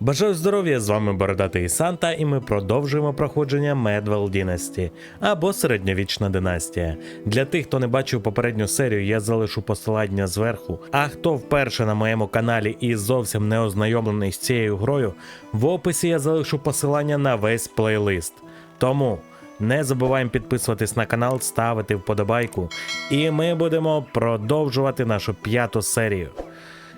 Бажаю здоров'я, з вами Бородатий Санта, і ми продовжуємо проходження Медвел Дінасті або середньовічна династія. Для тих, хто не бачив попередню серію, я залишу посилання зверху. А хто вперше на моєму каналі і зовсім не ознайомлений з цією грою, в описі я залишу посилання на весь плейлист. Тому не забуваємо підписуватись на канал, ставити вподобайку, і ми будемо продовжувати нашу п'яту серію.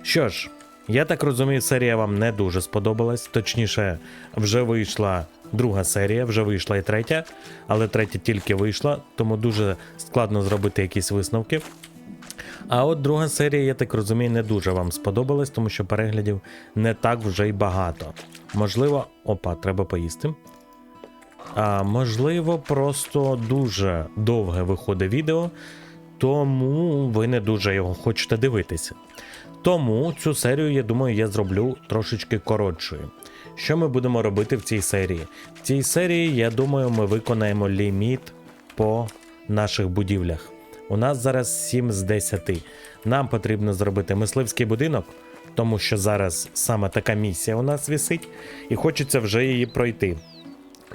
Що ж, я так розумію, серія вам не дуже сподобалась. Точніше, вже вийшла друга серія, вже вийшла і третя, але третя тільки вийшла, тому дуже складно зробити якісь висновки. А от друга серія, я так розумію, не дуже вам сподобалась, тому що переглядів не так вже й багато. Можливо, опа, треба поїсти. А можливо, просто дуже довге виходить відео, тому ви не дуже його хочете дивитися. Тому цю серію, я думаю, я зроблю трошечки коротшою. Що ми будемо робити в цій серії? В цій серії, я думаю, ми виконаємо ліміт по наших будівлях. У нас зараз 7 з 10. Нам потрібно зробити мисливський будинок, тому що зараз саме така місія у нас висить, і хочеться вже її пройти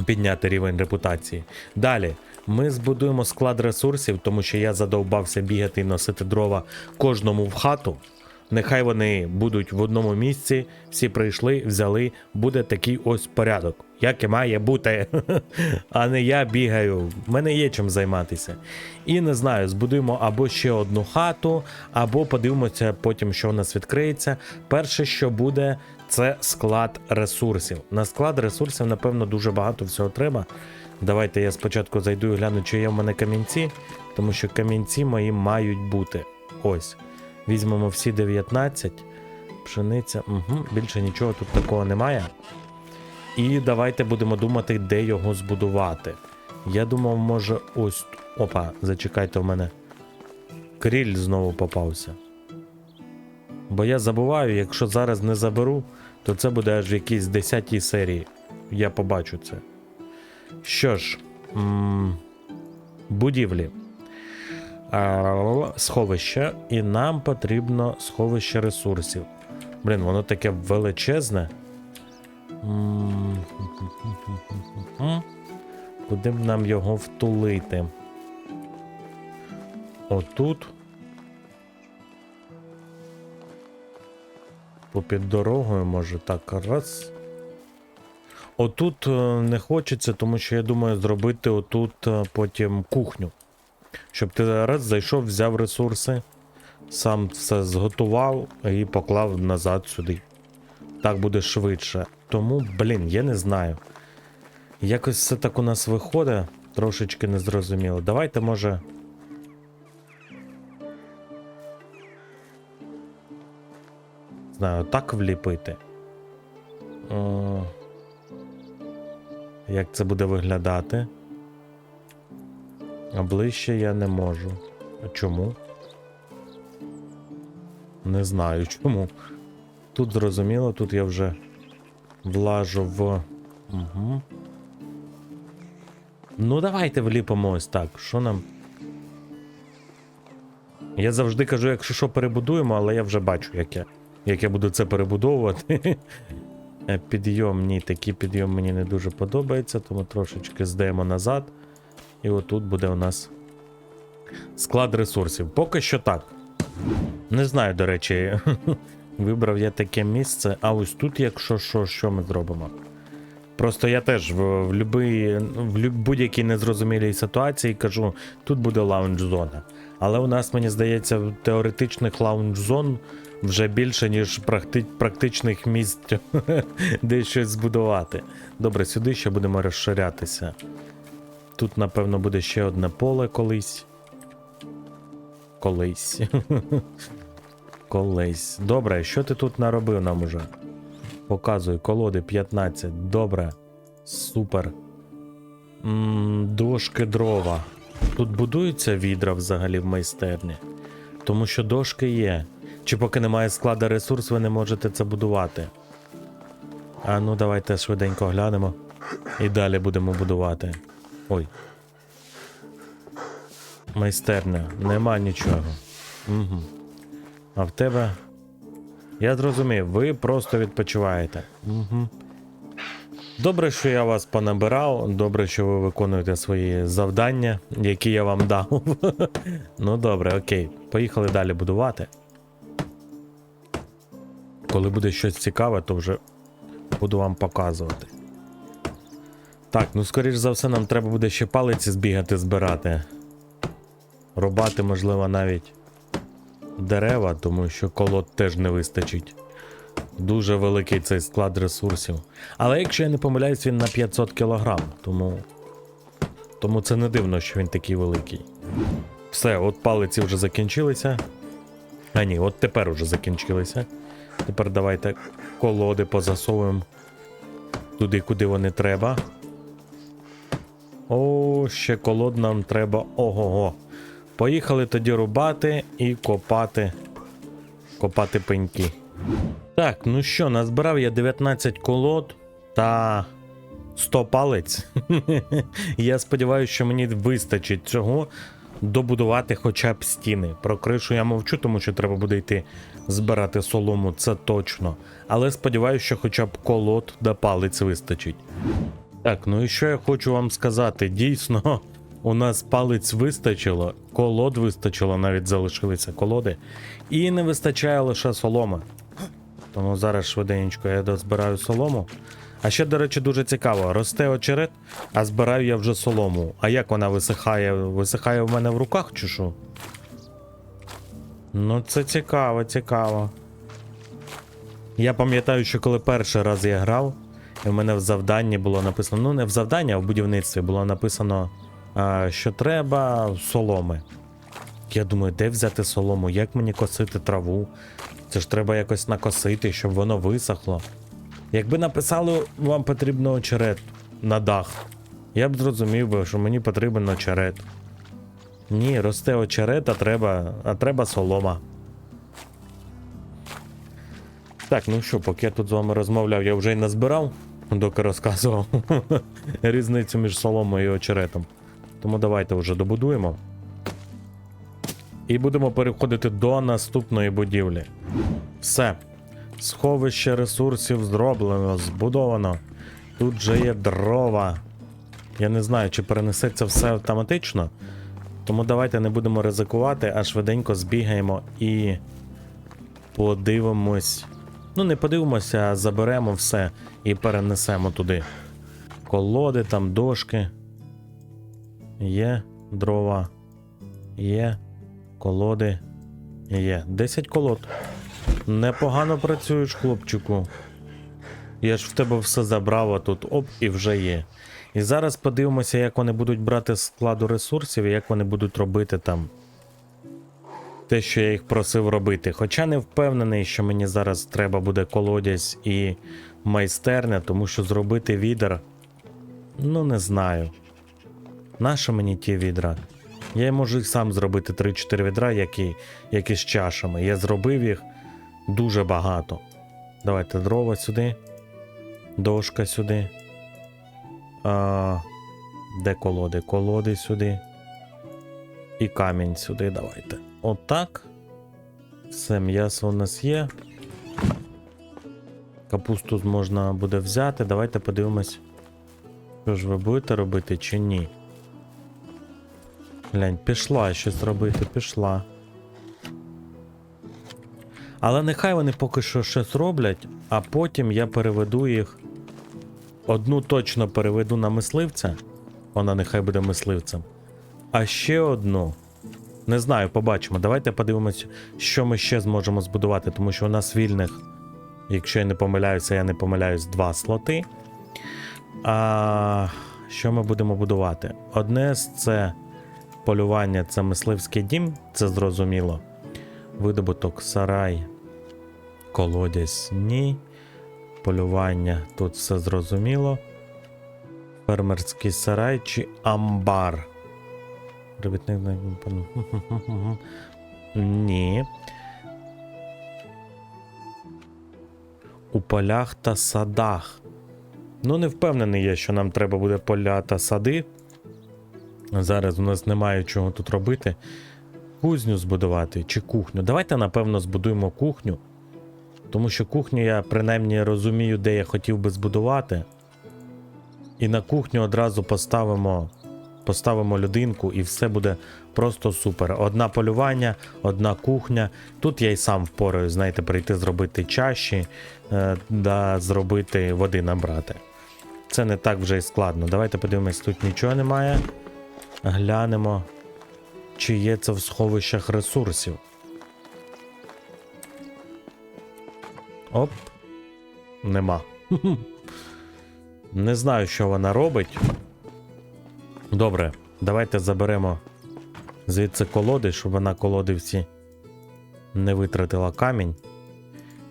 підняти рівень репутації. Далі ми збудуємо склад ресурсів, тому що я задовбався бігати і носити дрова кожному в хату. Нехай вони будуть в одному місці, всі прийшли, взяли, буде такий ось порядок, як і має бути. А не я бігаю, в мене є чим займатися. І не знаю, збудуємо або ще одну хату, або подивимося потім, що у нас відкриється. Перше, що буде, це склад ресурсів. На склад ресурсів, напевно, дуже багато всього треба. Давайте я спочатку зайду і гляну, чи є в мене камінці, тому що камінці мої мають бути. Ось. Візьмемо всі 19. Пшениця. Угу, більше нічого тут такого немає. І давайте будемо думати, де його збудувати. Я думав, може, ось. Опа, зачекайте, в мене. Кріль знову попався. Бо я забуваю, якщо зараз не заберу, то це буде аж в якійсь 10 серії. Я побачу це. Що ж, м- будівлі. Сховище, і нам потрібно сховище ресурсів. Блін, воно таке величезне. Куди б нам його втулити? Отут. Попід дорогою, може, так раз. Отут е, не хочеться, тому що я думаю зробити отут е, потім кухню. Щоб ти раз зайшов, взяв ресурси, сам все зготував і поклав назад сюди. Так буде швидше. Тому, блін, я не знаю. Якось все так у нас виходить, трошечки незрозуміло. Давайте, може. Знаю, так вліпити. О, як це буде виглядати? А ближче я не можу. А чому? Не знаю чому. Тут зрозуміло, тут я вже влажу в. Угу. Ну, давайте вліпимо ось так. Що нам. Я завжди кажу, якщо що перебудуємо, але я вже бачу, як я, як я буду це перебудовувати. Підйом, ні, такий підйом мені не дуже подобається, тому трошечки здаємо назад. І отут буде у нас склад ресурсів. Поки що так. Не знаю, до речі, вибрав я таке місце, а ось тут, якщо що, що ми зробимо. Просто я теж в, в, в будь-якій незрозумілій ситуації кажу, тут буде лаунж-зона. Але у нас, мені здається, теоретичних лаунж-зон вже більше, ніж практи, практичних місць, де щось збудувати. Добре, сюди ще будемо розширятися. Тут, напевно, буде ще одне поле колись. Колись. Колись. Добре, що ти тут наробив нам уже? Показуй, колоди 15. Добре. Супер. дошки дрова. Тут будуються відра взагалі в майстерні. Тому що дошки є. Чи поки немає складу ресурс, ви не можете це будувати. А ну давайте швиденько глянемо. І далі будемо будувати. Ой. Майстерня, нема нічого. Угу. А в тебе Я зрозумів, ви просто відпочиваєте. Угу. Добре, що я вас понабирав. Добре, що ви виконуєте свої завдання, які я вам дав. ну добре, окей. Поїхали далі будувати. Коли буде щось цікаве, то вже буду вам показувати. Так, ну скоріш за все, нам треба буде ще палиці збігати, збирати. Рубати, можливо, навіть дерева, тому що колод теж не вистачить. Дуже великий цей склад ресурсів. Але якщо я не помиляюсь, він на 500 кг, тому. Тому це не дивно, що він такий великий. Все, от палиці вже закінчилися. А ні, от тепер уже закінчилися. Тепер давайте колоди позасовуємо туди, куди вони треба. О, ще колод нам треба. Ого-го. Поїхали тоді рубати і копати. Копати пеньки. Так, ну що, назбирав я 19 колод та 100 палець. я сподіваюся, що мені вистачить цього добудувати хоча б стіни. Про кришу я мовчу, тому що треба буде йти збирати солому, це точно. Але сподіваюся, що хоча б колод та палець вистачить. Так, ну і що я хочу вам сказати? Дійсно, у нас палець вистачило, колод вистачило, навіть залишилися колоди. І не вистачає лише соломи. Тому зараз швиденько я дозбираю солому. А ще, до речі, дуже цікаво, росте очерет, а збираю я вже солому. А як вона висихає? Висихає в мене в руках чи що? Ну, це цікаво, цікаво. Я пам'ятаю, що коли перший раз я грав, і в мене в завданні було написано, ну не в завданні, а в будівництві було написано, що треба соломи. Я думаю, де взяти солому, як мені косити траву? Це ж треба якось накосити, щоб воно висохло. Якби написали, вам потрібно очерет на дах, я б зрозумів би, що мені потрібен очерет. Ні, росте очерет, а треба, а треба солома. Так, ну що, поки я тут з вами розмовляв, я вже й назбирав, доки розказував різницю між соломою і очеретом. Тому давайте вже добудуємо. І будемо переходити до наступної будівлі. Все. Сховище ресурсів зроблено, збудовано. Тут же є дрова. Я не знаю, чи перенесеться все автоматично. Тому давайте не будемо ризикувати, а швиденько збігаємо і подивимось. Ну, не подивимося, а заберемо все і перенесемо туди. Колоди, там дошки. Є дрова. Є колоди. Є. 10 колод. Непогано працюєш, хлопчику. Я ж в тебе все забрав, а тут оп, і вже є. І зараз подивимося, як вони будуть брати з складу ресурсів і як вони будуть робити там те, що я їх просив робити. Хоча не впевнений, що мені зараз треба буде колодязь і майстерня, тому що зробити відер. Ну, не знаю. Нащо мені ті відра? Я можу їх сам зробити 3-4 відра, які, які з чашами. Я зробив їх дуже багато. Давайте дрова сюди. Дошка сюди. А, Де колоди? Колоди сюди. І камінь сюди. Давайте. Отак. Все, м'ясо у нас є. Капусту можна буде взяти. Давайте подивимось, що ж ви будете робити чи ні. Глянь, пішла щось робити, пішла. Але нехай вони поки що щось роблять, а потім я переведу їх. Одну точно переведу на мисливця. Вона нехай буде мисливцем. А ще одну. Не знаю, побачимо. Давайте подивимось, що ми ще зможемо збудувати, тому що у нас вільних, якщо я не помиляюся, я не помиляюсь, два слоти. А що ми будемо будувати? Одне з це полювання це мисливський дім, це зрозуміло. Видобуток сарай, колодязь ні. Полювання тут все зрозуміло. Фермерський сарай чи амбар. Робітник. Ні. У полях та садах. Ну, не впевнений я, що нам треба буде поля та сади. Зараз у нас немає чого тут робити. Кузню збудувати чи кухню. Давайте, напевно, збудуємо кухню. Тому що кухню я принаймні розумію, де я хотів би збудувати. І на кухню одразу поставимо, поставимо людинку, і все буде просто супер. Одна полювання, одна кухня. Тут я й сам впораю, знаєте, прийти зробити чаші, е, да зробити води набрати. Це не так вже й складно. Давайте подивимось, тут нічого немає. Глянемо, чи є це в сховищах ресурсів. Оп. Нема. Не знаю, що вона робить. Добре, давайте заберемо звідси колоди, щоб вона колоди не витратила камінь.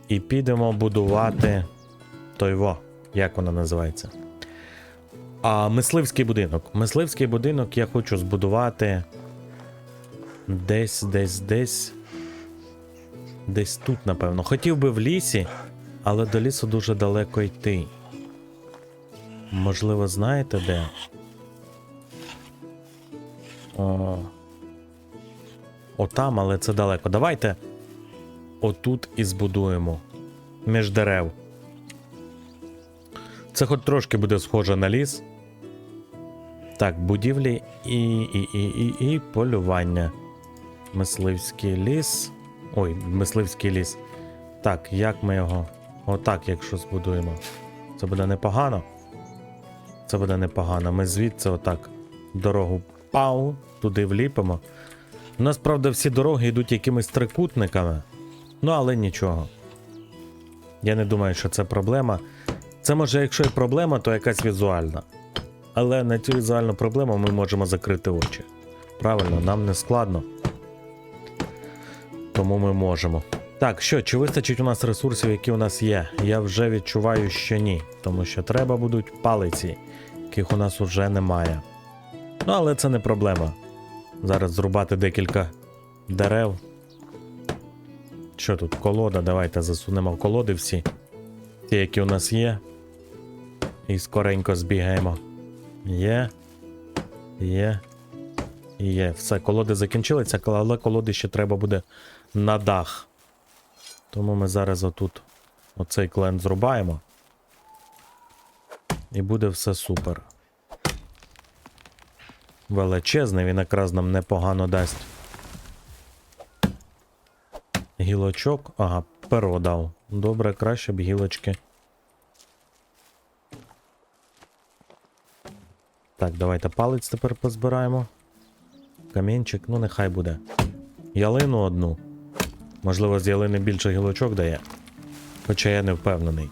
І підемо будувати тойво, як вона називається. А мисливський будинок. Мисливський будинок я хочу збудувати десь, десь, десь. Десь тут, напевно. Хотів би в лісі, але до лісу дуже далеко йти. Можливо, знаєте де? О. Отам, але це далеко. Давайте отут і збудуємо. Між дерев. Це хоч трошки буде схоже на ліс. Так, будівлі і, і, і, і, і полювання. Мисливський ліс. Ой, мисливський ліс. Так, як ми його. Отак, якщо збудуємо. Це буде непогано. Це буде непогано. Ми звідси отак дорогу пау, туди вліпимо. У нас, правда, всі дороги йдуть якимись трикутниками. Ну, але нічого. Я не думаю, що це проблема. Це може, якщо і проблема, то якась візуальна. Але на цю візуальну проблему ми можемо закрити очі. Правильно, нам не складно. Тому ми можемо. Так, що, чи вистачить у нас ресурсів, які у нас є? Я вже відчуваю, що ні. Тому що треба будуть палиці, яких у нас уже немає. Ну, але це не проблема. Зараз зрубати декілька дерев. Що тут? Колода, давайте засунемо колоди всі. Ті, які у нас є. І скоренько збігаємо. Є. Є. Є. Все, колоди закінчилися, але колоди ще треба буде на дах. Тому ми зараз отут оцей клен зрубаємо. І буде все супер. Величезний, він якраз нам непогано дасть. Гілочок. Ага, перо дав. Добре, краще б гілочки. Так, давайте палець тепер позбираємо. Камінчик, ну нехай буде. Ялину одну. Можливо, з ялини більше гілочок дає. Хоча я не впевнений.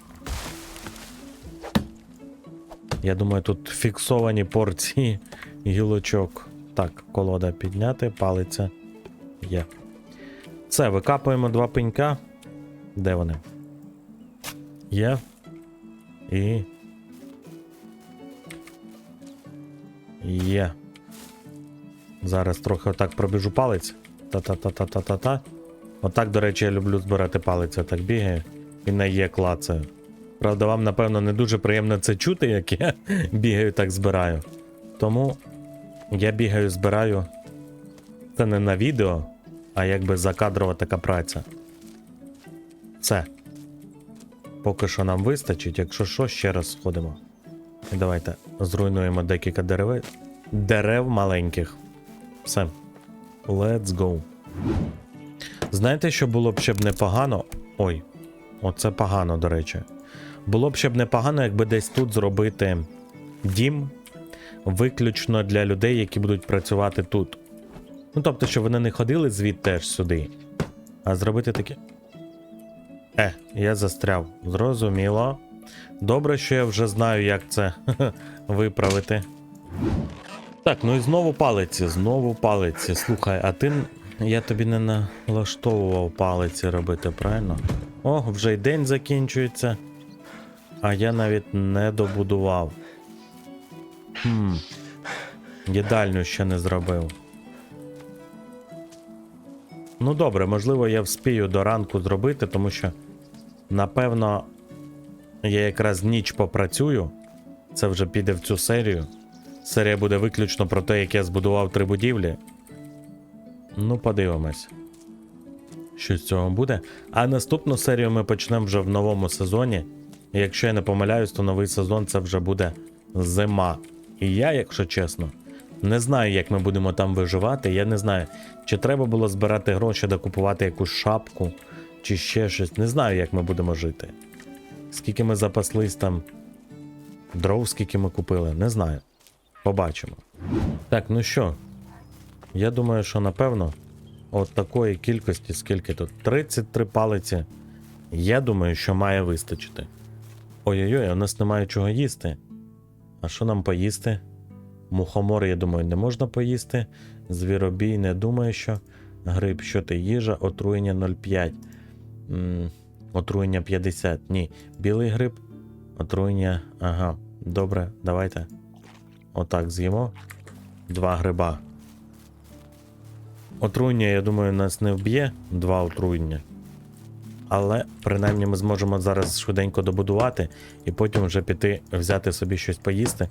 Я думаю, тут фіксовані порції гілочок. Так, колода підняти, палиця є. Все, викапуємо два пенька. Де вони? Є. І. Є. Зараз трохи отак пробіжу палець. Та-та-та-та-та-та-та. Отак, до речі, я люблю збирати палець, отак бігаю і на є клацаю. Правда, вам, напевно, не дуже приємно це чути, як я бігаю, так збираю. Тому я бігаю, збираю. Це не на відео, а якби закадрова така праця. Все. Поки що нам вистачить, якщо що, ще раз сходимо. І давайте зруйнуємо декілька дерев. Дерев маленьких. Все. Let's go. Знаєте, що було б ще б непогано? Ой, оце погано, до речі. Було б ще б непогано, якби десь тут зробити дім виключно для людей, які будуть працювати тут. Ну, тобто, щоб вони не ходили звідти аж сюди, а зробити таке. Е, я застряв. Зрозуміло. Добре, що я вже знаю, як це виправити. Так, ну і знову палиці, знову палиці. Слухай, а ти. Я тобі не налаштовував палиці робити, правильно? О, вже й день закінчується. А я навіть не добудував. Хм. Їдальню ще не зробив. Ну добре, можливо, я вспію до ранку зробити, тому що, напевно, я якраз ніч попрацюю. Це вже піде в цю серію. Серія буде виключно про те, як я збудував три будівлі. Ну, подивимось. що з цього буде. А наступну серію ми почнемо вже в новому сезоні. Якщо я не помиляюсь, то новий сезон це вже буде зима. І я, якщо чесно, не знаю, як ми будемо там виживати. Я не знаю, чи треба було збирати гроші да купувати якусь шапку, чи ще щось. Не знаю, як ми будемо жити. Скільки ми запаслись там, дров, скільки ми купили, не знаю. Побачимо. Так, ну що, я думаю, що напевно, от такої кількості, скільки тут? 33 палиці. Я думаю, що має вистачити. Ой-ой-ой, у нас немає чого їсти. А що нам поїсти? Мухомор, я думаю, не можна поїсти. Звіробій, не думаю, що. Гриб, що ти їжа, отруєння 0,5. М, Отруєння 50. Ні. Білий гриб. Отруєння. Ага. Добре, давайте. Отак з'їмо. Два гриба. Отруєння, я думаю, нас не вб'є. Два отруєння. Але принаймні ми зможемо зараз швиденько добудувати і потім вже піти взяти собі щось поїсти.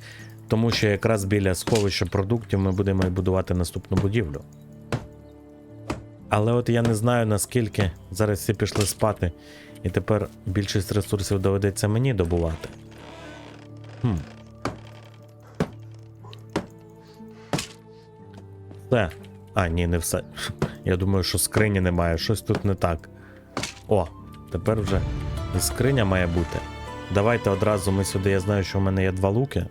Тому що якраз біля сховища продуктів ми будемо будувати наступну будівлю. Але от я не знаю наскільки зараз всі пішли спати, і тепер більшість ресурсів доведеться мені добувати. Хм. Все. А, ні, не все. Я думаю, що скрині немає, щось тут не так. О, тепер вже і скриня має бути. Давайте одразу ми сюди. Я знаю, що в мене є два луки.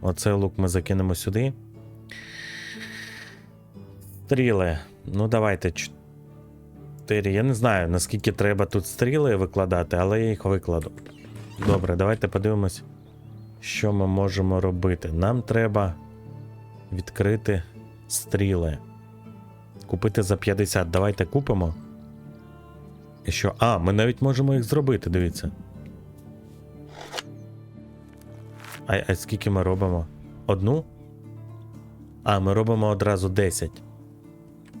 Оцей лук ми закинемо сюди. Стріли. Ну, давайте. Чотири. Я не знаю, наскільки треба тут стріли викладати, але я їх викладу. Добре, давайте подивимось, що ми можемо робити. Нам треба відкрити стріли. Купити за 50. Давайте купимо. І що? А, ми навіть можемо їх зробити, дивіться. А, а скільки ми робимо? Одну? А, ми робимо одразу 10.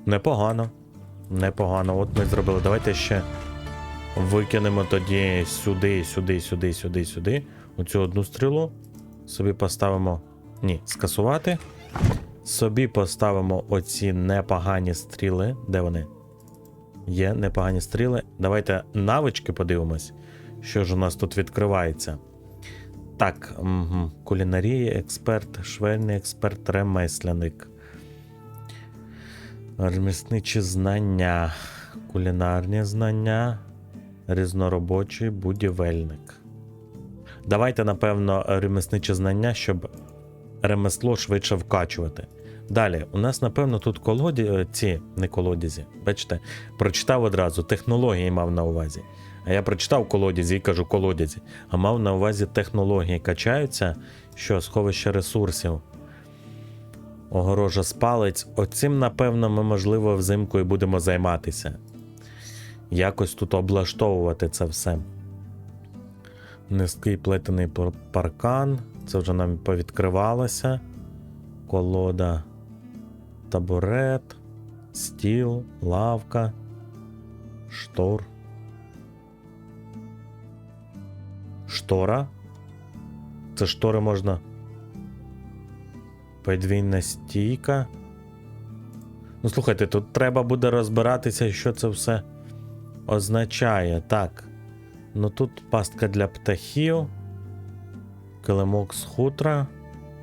Непогано. Непогано. От ми зробили. Давайте ще викинемо тоді сюди, сюди, сюди, сюди, сюди. Оцю одну стрілу. Собі поставимо. Ні, скасувати. Собі поставимо оці непогані стріли. Де вони? Є непогані стріли. Давайте навички подивимось, що ж у нас тут відкривається. Так, угу. кулінарія, експерт, швельний експерт, ремесляник. Ремісничі знання, кулінарні знання, різноробочий будівельник. Давайте, напевно, ремісничі знання, щоб ремесло швидше вкачувати. Далі, у нас, напевно, тут колоді... е, ці, не колодязі. Бачите, прочитав одразу, технології мав на увазі. А я прочитав колодязі і кажу колодязі, а мав на увазі технології качаються, що сховище ресурсів. Огорожа спалець. Оцим, напевно, ми, можливо, взимку і будемо займатися. Якось тут облаштовувати це все. Низький плетений паркан. Це вже нам повідкривалося. Колода, табурет, стіл, лавка, штор. Штора. Це штори можна. Подвійна стійка. Ну, слухайте, тут треба буде розбиратися, що це все означає. Так. Ну тут пастка для птахів, килимок з хутра,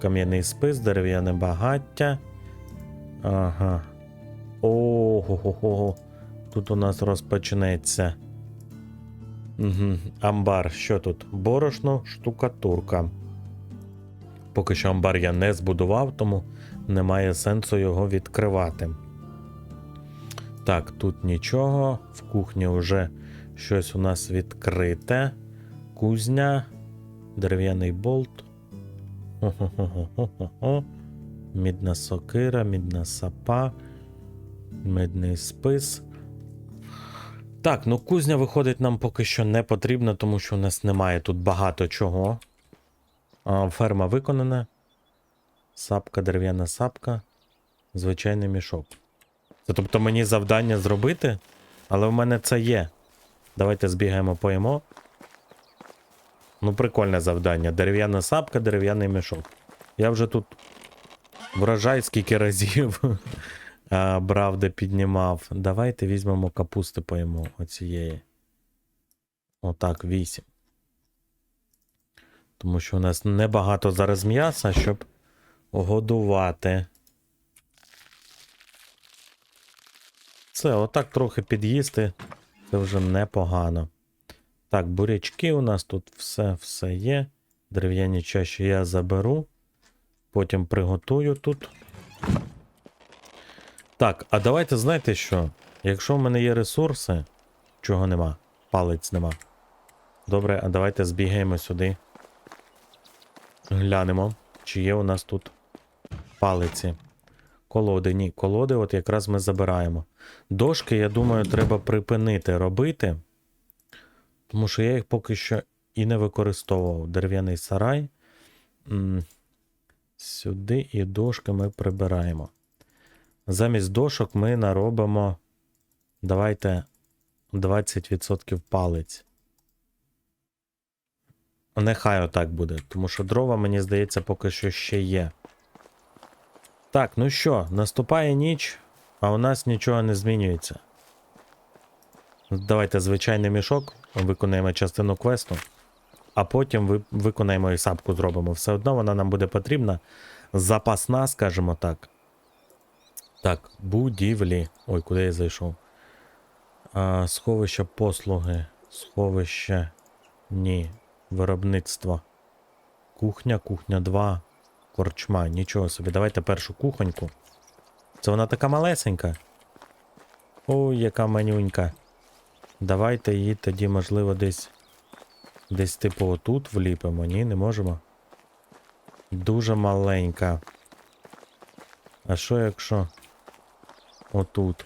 кам'яний спис, дерев'яне багаття. Ага. Ого-го-го. Тут у нас розпочнеться. Угу. Амбар, що тут? Борошно, штукатурка. Поки що амбар я не збудував, тому немає сенсу його відкривати. Так, тут нічого. В кухні вже щось у нас відкрите. Кузня, дерев'яний болт. Хо-хо-хо-хо-хо-хо. Мідна сокира, мідна сапа, мідний спис. Так, ну кузня виходить нам поки що не потрібна, тому що у нас немає тут багато чого. А, Ферма виконана. Сапка, дерев'яна сапка. Звичайний мішок. Це тобто мені завдання зробити, але в мене це є. Давайте збігаємо поїмо. Ну, прикольне завдання. Дерев'яна сапка, дерев'яний мішок. Я вже тут вражай скільки разів брав, де піднімав. Давайте візьмемо капусти поїмо оцієї. Отак, 8. Тому що у нас небагато зараз м'яса, щоб годувати. Це, отак трохи під'їсти. Це вже непогано. Так, бурячки у нас тут все, все є. Дерев'яні чаші я заберу. Потім приготую тут. Так, а давайте знаєте що? Якщо в мене є ресурси, чого нема, палець нема. Добре, а давайте збігаємо сюди. Глянемо, чи є у нас тут палиці. Колоди, ні, колоди, от якраз ми забираємо. Дошки, я думаю, треба припинити робити. Тому що я їх поки що і не використовував. Дерев'яний сарай. Сюди і дошки ми прибираємо. Замість дошок ми наробимо. Давайте 20% палець. Нехай отак буде, тому що дрова, мені здається, поки що ще є. Так, ну що, наступає ніч, а у нас нічого не змінюється. Давайте звичайний мішок, виконаємо частину квесту, а потім ви, виконаємо і сапку зробимо. Все одно вона нам буде потрібна. Запасна, скажімо так. Так, будівлі. Ой, куди я зайшов? А, сховище послуги. Сховище. Ні. Виробництво. Кухня, кухня 2. Корчма. Нічого собі. Давайте першу кухоньку. Це вона така малесенька. Ой, яка манюнька. Давайте її тоді, можливо, десь. Десь, типу, отут вліпимо. Ні, не можемо. Дуже маленька. А що якщо отут?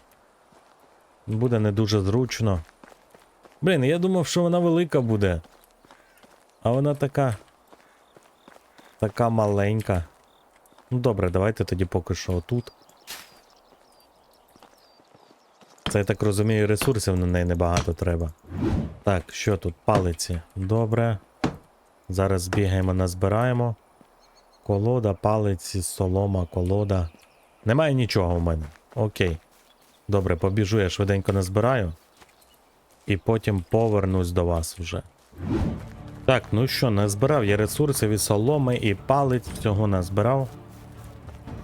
Буде не дуже зручно. Блін, я думав, що вона велика буде. А вона така. Така маленька. Ну добре, давайте тоді поки що отут. Це я так розумію, ресурсів на неї небагато треба. Так, що тут? Палиці. Добре. Зараз збігаємо, назбираємо. Колода, палиці, солома, колода. Немає нічого в мене. Окей. Добре, побіжу, я швиденько назбираю. І потім повернусь до вас вже. Так, ну що, назбирав я ресурси від соломи і палець всього назбирав.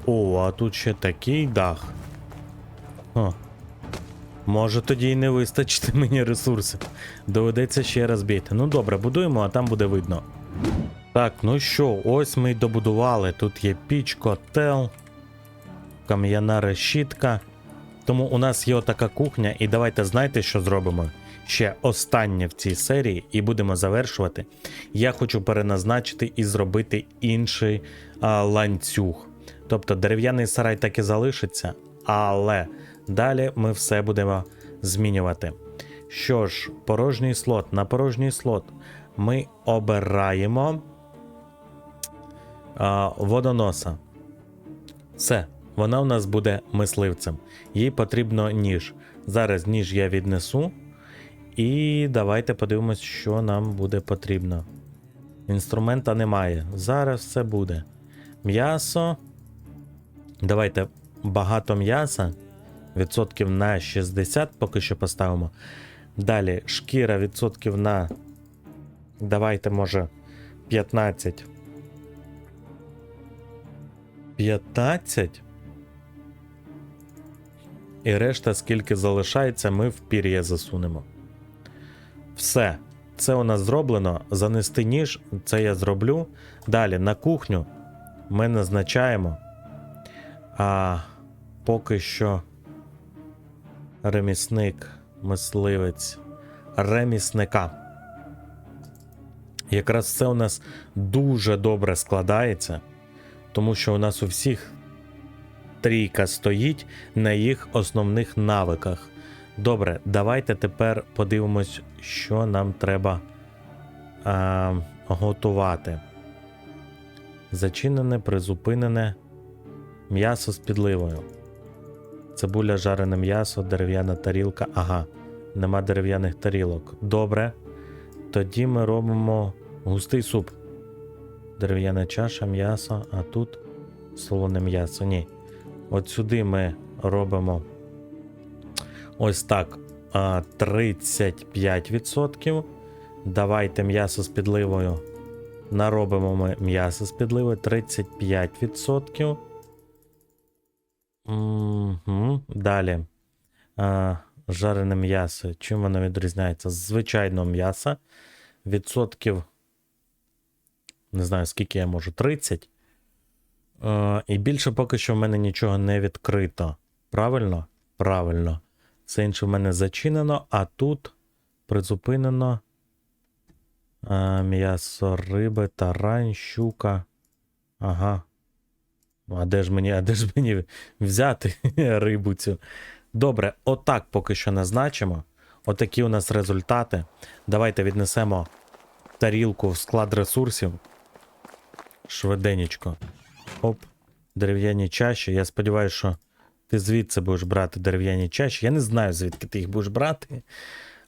О, а тут ще такий дах. О. Може тоді й не вистачити мені ресурсів. Доведеться ще раз бити. Ну добре, будуємо, а там буде видно. Так, ну що, ось ми й добудували. Тут є піч, котел, кам'яна решітка. Тому у нас є отака кухня, і давайте знаєте, що зробимо? Ще останнє в цій серії, і будемо завершувати. Я хочу переназначити і зробити інший а, ланцюг. Тобто дерев'яний сарай так і залишиться, але далі ми все будемо змінювати. Що ж, порожній слот. На порожній слот ми обираємо а, водоноса. Все, вона у нас буде мисливцем. Їй потрібно ніж. Зараз ніж я віднесу. І давайте подивимось, що нам буде потрібно. Інструмента немає. Зараз все буде. М'ясо. Давайте багато м'яса. Відсотків на 60 поки що поставимо. Далі шкіра відсотків на. Давайте, може, 15. 15. І решта, скільки залишається, ми в пір'я засунемо. Все. Це у нас зроблено. Занести ніж, це я зроблю. Далі на кухню ми назначаємо. А поки що ремісник, мисливець, ремісника. Якраз це у нас дуже добре складається, тому що у нас у всіх трійка стоїть на їх основних навиках. Добре, давайте тепер подивимось, що нам треба а, готувати. Зачинене, призупинене м'ясо з підливою. Цибуля, жарене м'ясо, дерев'яна тарілка. Ага, нема дерев'яних тарілок. Добре. Тоді ми робимо густий суп. Дерев'яна чаша, м'ясо, а тут солоне м'ясо. Ні. От сюди ми робимо ось так. 35%. Давайте м'ясо з підливою. Наробимо ми м'ясо з підливою 35%. Угу. Далі. А, жарене м'ясо. Чим воно відрізняється? З звичайного м'яса. Відсотків. Не знаю, скільки я можу. 30. Е, і більше поки що в мене нічого не відкрито. Правильно? Правильно. Все інше в мене зачинено, а тут призупинено е, м'ясо риби, тарань, щука. Ага. А де ж мені, а де ж мені взяти рибу цю? Добре, отак поки що назначимо. Отакі у нас результати. Давайте віднесемо тарілку в склад ресурсів. Швиденечко. Оп, дерев'яні чаші. Я сподіваюся, що ти звідси будеш брати дерев'яні чаші. Я не знаю, звідки ти їх будеш брати.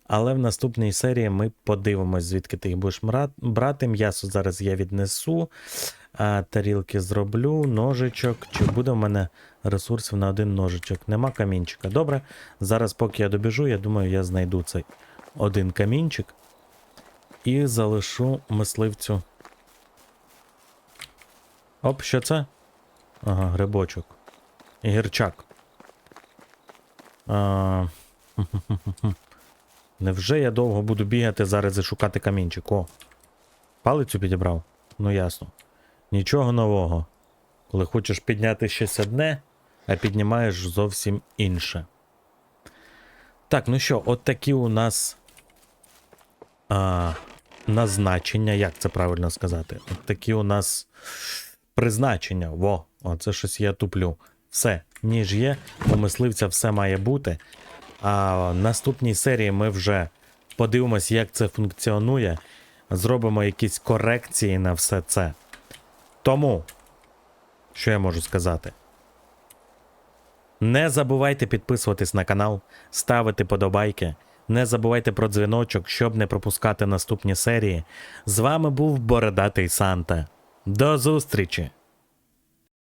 Але в наступній серії ми подивимось, звідки ти їх будеш брати. М'ясо зараз я віднесу. Тарілки зроблю, ножичок. Чи буде в мене ресурсів на один ножичок? Нема камінчика. Добре. Зараз, поки я добіжу, я думаю, я знайду цей один камінчик і залишу мисливцю. Оп, що це? Ага, грибочок. І гірчак. А... Невже я довго буду бігати зараз і шукати камінчик? О. Палицю підібрав? Ну ясно. Нічого нового. Коли хочеш підняти щось одне, а піднімаєш зовсім інше. Так, ну що, от такі у нас а, назначення, як це правильно сказати? От такі у нас призначення. Во, о, це щось я туплю. Все, ніж є, у мисливця все має бути. А в наступній серії ми вже подивимось, як це функціонує. Зробимо якісь корекції на все це. Тому, що я можу сказати? Не забувайте підписуватись на канал, ставити подобайки. Не забувайте про дзвіночок, щоб не пропускати наступні серії. З вами був Бородатий Санта. До зустрічі!